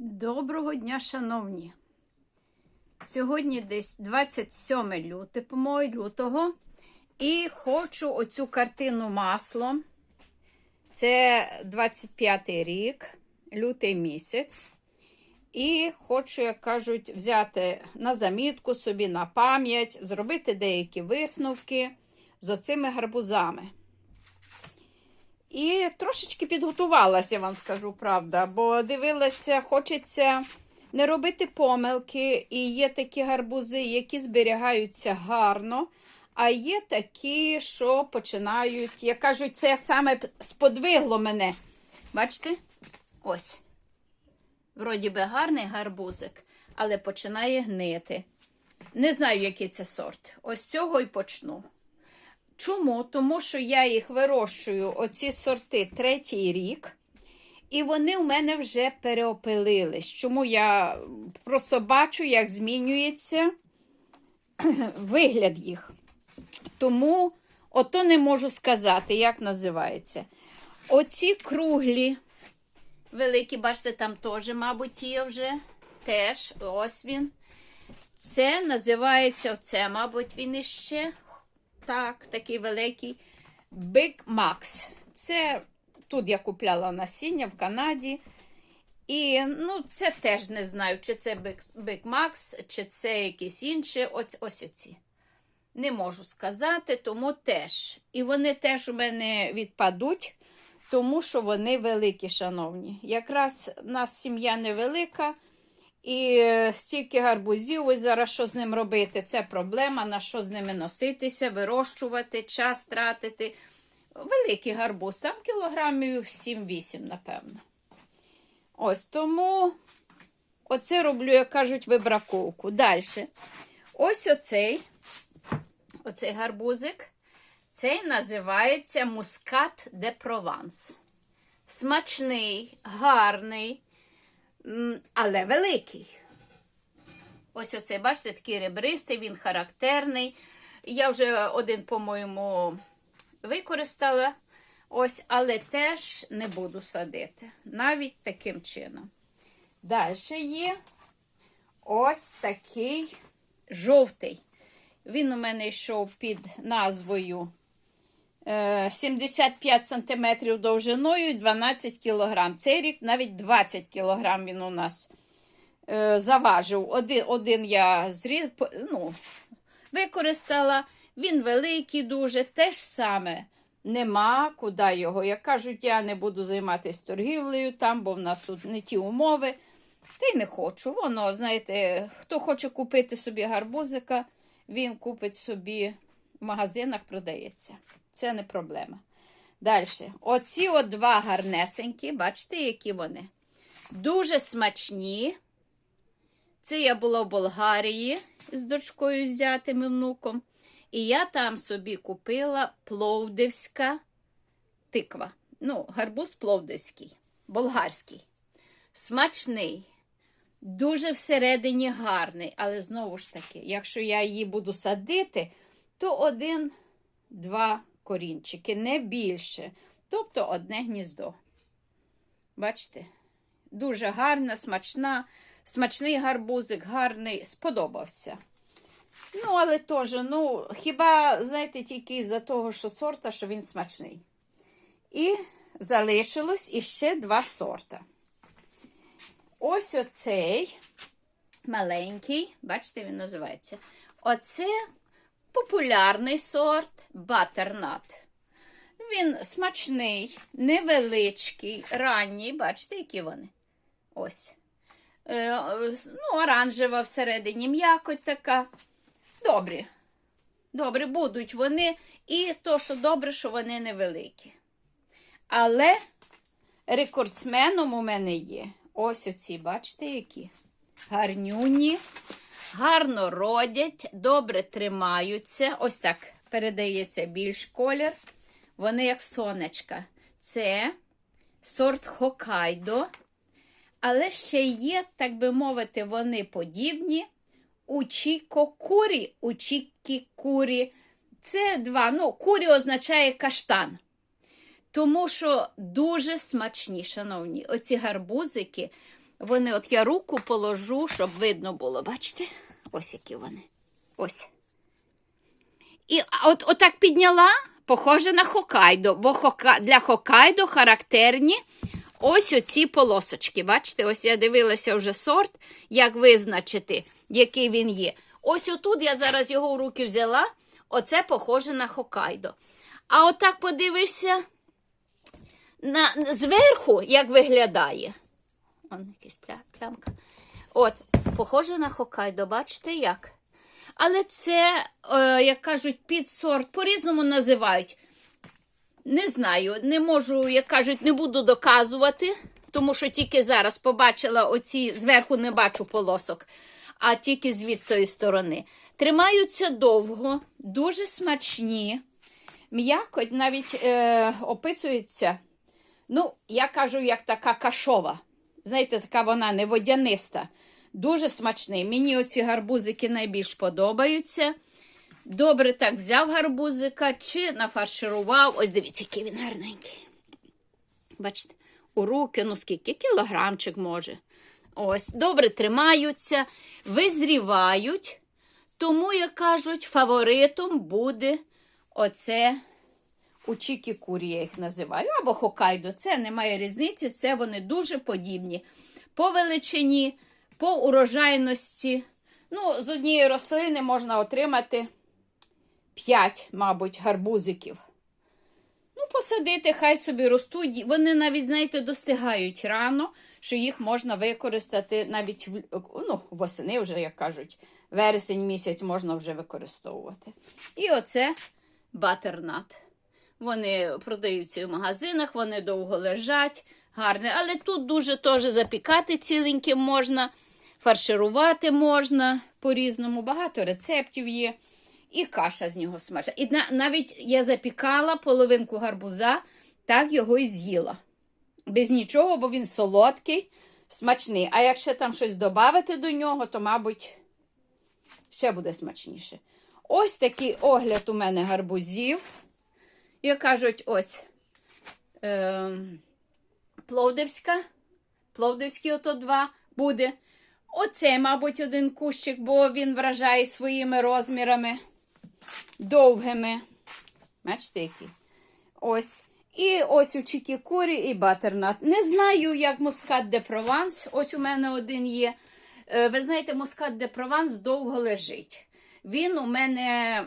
Доброго дня, шановні. Сьогодні десь 27 люте, по-моєму, лютого. І хочу оцю картину маслом. Це 25 рік, лютий місяць. І хочу, як кажуть, взяти на замітку собі на пам'ять, зробити деякі висновки з оцими гарбузами. І трошечки підготувалася, вам скажу правда, бо дивилася, хочеться не робити помилки. І є такі гарбузи, які зберігаються гарно, а є такі, що починають, як кажуть, це саме сподвигло мене. Бачите? Ось. Вроді би гарний гарбузик, але починає гнити. Не знаю, який це сорт. Ось цього і почну. Чому? Тому що я їх вирощую, оці сорти третій рік, і вони в мене вже переопилились. Чому я просто бачу, як змінюється вигляд їх. Тому ото не можу сказати, як називається. Оці круглі, великі, бачите, там теж, мабуть, є вже. Теж, ось він. Це називається, оце, мабуть, він іще. Так, такий великий Big Max. Це тут я купляла насіння в Канаді. І ну, це теж не знаю, чи це Big, Max, чи це якісь інші. Ось ось оці. Не можу сказати, тому теж. І вони теж у мене відпадуть, тому що вони великі, шановні. Якраз у нас сім'я невелика. І стільки гарбузів, ось зараз що з ним робити? Це проблема, на що з ними носитися, вирощувати, час тратити. Великий гарбуз, там кілограмів 7-8, напевно. Ось тому оце роблю, як кажуть, вибраковку. Далі. Ось оцей, оцей гарбузик. Цей називається мускат де Прованс. Смачний, гарний але великий. Ось оцей, бачите, такий ребристий, він характерний. Я вже один, по-моєму, використала. Ось, але теж не буду садити. Навіть таким чином. Далі є ось такий жовтий. Він у мене йшов під назвою 75 см довжиною і 12 кг. Цей рік навіть 20 кг він у нас е, заважив. Один один я зріз, ну, використала. Він великий, дуже те ж саме. Нема куди його. Як кажуть, я не буду займатися торгівлею там, бо в нас тут не ті умови. Та й не хочу. Воно, знаєте, хто хоче купити собі гарбузика, він купить собі в магазинах, продається. Це не проблема. Далі. Оці от два гарнесенькі, бачите, які вони? Дуже смачні. Це я була в Болгарії з дочкою зятим і внуком. І я там собі купила пловдивська тиква. Ну, гарбуз пловдивський, болгарський. Смачний, дуже всередині гарний. Але знову ж таки, якщо я її буду садити, то один-два корінчики, не більше. Тобто одне гніздо. Бачите? Дуже гарна, смачна, смачний гарбузик, гарний, сподобався. Ну, але теж, ну, хіба, знаєте, тільки за того, що сорта, що він смачний. І залишилось іще два сорта. Ось оцей маленький, бачите, він називається. Оце популярний сорт батернат. Він смачний, невеличкий, ранній, бачите, які вони? Ось. Е, ну, Оранжева всередині м'якоть така. Добрі. Добре, будуть вони. І то, що добре, що вони невеликі. Але рекордсменом у мене є ось оці, бачите, які? Гарнюні гарно родять, добре тримаються. Ось так передається більш колір. Вони як сонечка. Це сорт Хокайдо. Але ще є, так би мовити, вони подібні. Учікокурі, учікікурі. Це два. Ну, курі означає каштан. Тому що дуже смачні, шановні, оці гарбузики Вони, от я руку положу, щоб видно було. Бачите? Ось які вони. Ось. І от отак підняла, похоже на Хокайдо, бо хока... для Хокайдо характерні ось оці полосочки. Бачите, ось я дивилася вже сорт, як визначити, який він є. Ось отут я зараз його в руки взяла. Оце похоже на Хокайдо. А отак подивишся на, зверху, як виглядає. Он якась плямка. От, похоже на Хокайдо, бачите як? Але це, е, як кажуть, підсорт, по-різному називають. Не знаю, не можу, як кажуть, не буду доказувати, тому що тільки зараз побачила оці, зверху не бачу полосок, а тільки з від тої сторони. Тримаються довго, дуже смачні. М'якоть навіть е, описується. Ну, я кажу, як така кашова. Знаєте, така вона не водяниста. Дуже смачний. Мені оці гарбузики найбільш подобаються. Добре так взяв гарбузика чи нафарширував. Ось дивіться, який він гарненький. Бачите, у руки, ну скільки? Кілограмчик може. Ось, добре тримаються, визрівають. Тому, як кажуть, фаворитом буде оце у Чікі Курі, я їх називаю, або Хокайдо. Це немає різниці, це вони дуже подібні. По величині, по урожайності. Ну, з однієї рослини можна отримати 5, мабуть, гарбузиків. Ну, посадити, хай собі ростуть. Вони навіть, знаєте, достигають рано, що їх можна використати навіть в- ну, восени, вже, як кажуть, вересень місяць можна вже використовувати. І оце батернат. Вони продаються в магазинах, вони довго лежать, гарне. Але тут дуже теж запікати ціленьким можна, фарширувати можна по-різному. Багато рецептів є. І каша з нього смачна. І навіть я запікала половинку гарбуза, так його і з'їла. Без нічого, бо він солодкий, смачний. А якщо там щось додати до нього, то, мабуть, ще буде смачніше. Ось такий огляд у мене гарбузів. Як кажуть, ось е, Пловдивська. Пловдивський ото два буде. Оце, мабуть, один кущик, бо він вражає своїми розмірами довгими. Бачите, який? Ось. І ось у Чікікурі і батернат. Не знаю, як мускат де Прованс. Ось у мене один є. Е, Ви знаєте, мускат де Прованс довго лежить. Він у мене,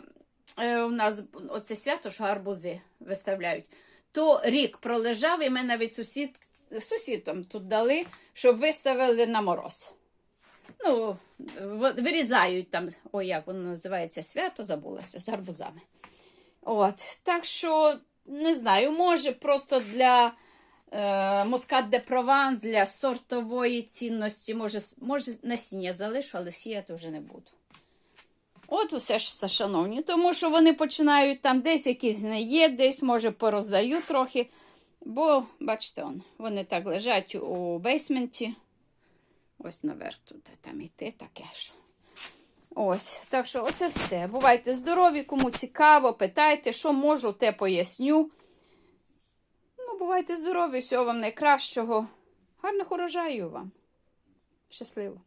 у нас оце свято, що гарбузи виставляють. То рік пролежав, і ми навіть сусід, сусідам тут дали, щоб виставили на мороз. Ну, вирізають там, ой, як воно називається свято, забулася з гарбузами. От, так що, не знаю, може просто для е, Москат де Прованс, для сортової цінності, може, може насіння залишу, але сіяти вже не буду. От усе ж, шановні, тому що вони починають там десь якісь не є, десь, може, пороздаю трохи. Бо, бачите, он, вони так лежать у бейсменті. Ось наверх тут там іти таке що. Ось, так що оце все. Бувайте здорові, кому цікаво, питайте, що можу, те поясню. Ну, бувайте здорові, всього вам найкращого. Гарних урожаю вам. Щасливо!